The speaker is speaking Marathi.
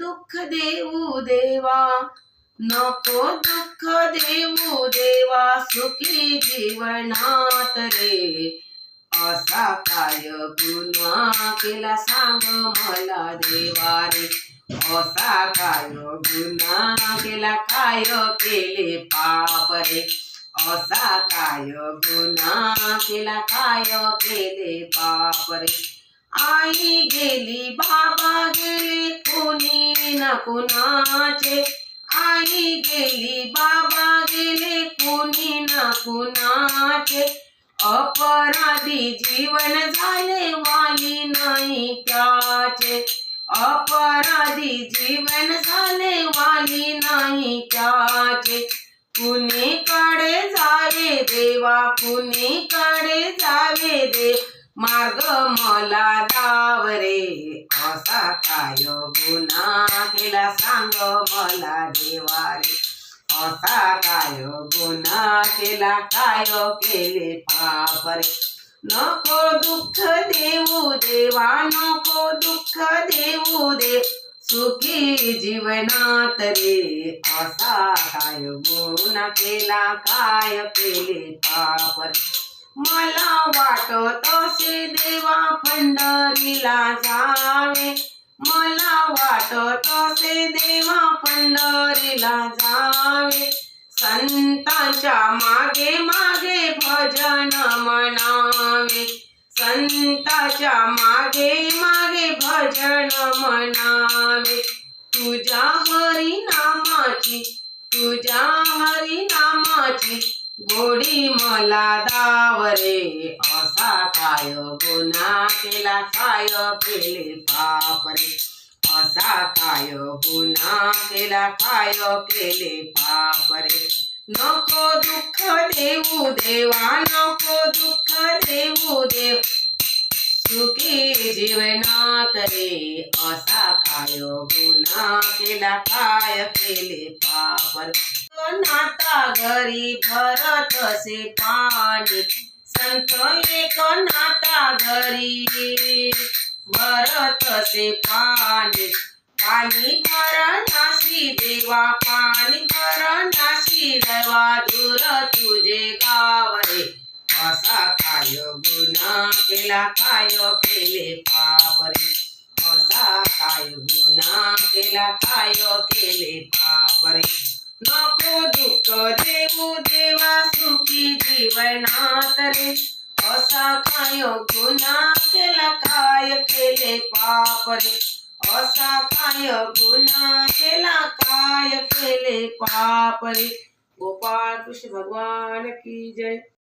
दुःख देऊ देवा. नको दुःख देऊ देवा सुखी जीवनात रे. असा काय गुन्हा केला सांग मला देवा रे. असा काय गुन्हा केला काय केले पाप रे. असा काय गुन्हा केला काय केले पाप रे. आई गेली बाबा गेली कुणाचे? आई गेली बाबा गेले कोणी ना कुणाचे? अपराधी जीवन झाले वाली नाही त्याचे. अपराधी जीवन झाले वाली नाही त्याचे. कुणीकडे जावे देवा कुणीकडे जावे देवा मार्ग मला दाव रे असा काय गुन्हा केला सांग मला देवा रे असा काय गुन्हा केला काय केले पाप रे नको दुःख देऊ देवा नको दुःख देऊ दे सुखी जीवनात रे. असा काय गुन्हा केला काय केले पाप रे मला वाटत असे देवा पंढरीला जावे. मला वाटत असे देवा पंढरीला जावे. संतांच्या मागे मागे भजन म्हणावे संताच्या मागे मागे भजन म्हणावे तुझ्या हरिनामाची तुझ्या हरिनामाची गोडी मला दावरे असा काय गुन्हा केला काय केले पापरे असा काय गुन्हा केला काय केले पापरे नको दुःख देऊ देवा नको दुःख देऊ देव. सुखी जीवनात रे असा काय गुन्हा केला काय केले पाप एकनाथा नाता घरी भरत असे पाणी. संत एकनाथा घरी भरत असे पाणी. पाणी भरणाशी देवा पाणी भरणाशी देवा दूर तुझे गाव रे असा काय गुन्हा केला काय केले पाप रे असा काय गुन्हा केला काय केले पाप रे नको दुःख देऊ देवा सुखी जीवनात रे. असा काय गुन्हा केला काय केले पाप रे? असा काय गुन्हा केला काय केले पाप रे? गोपाळ कृष्ण भगवान की जय?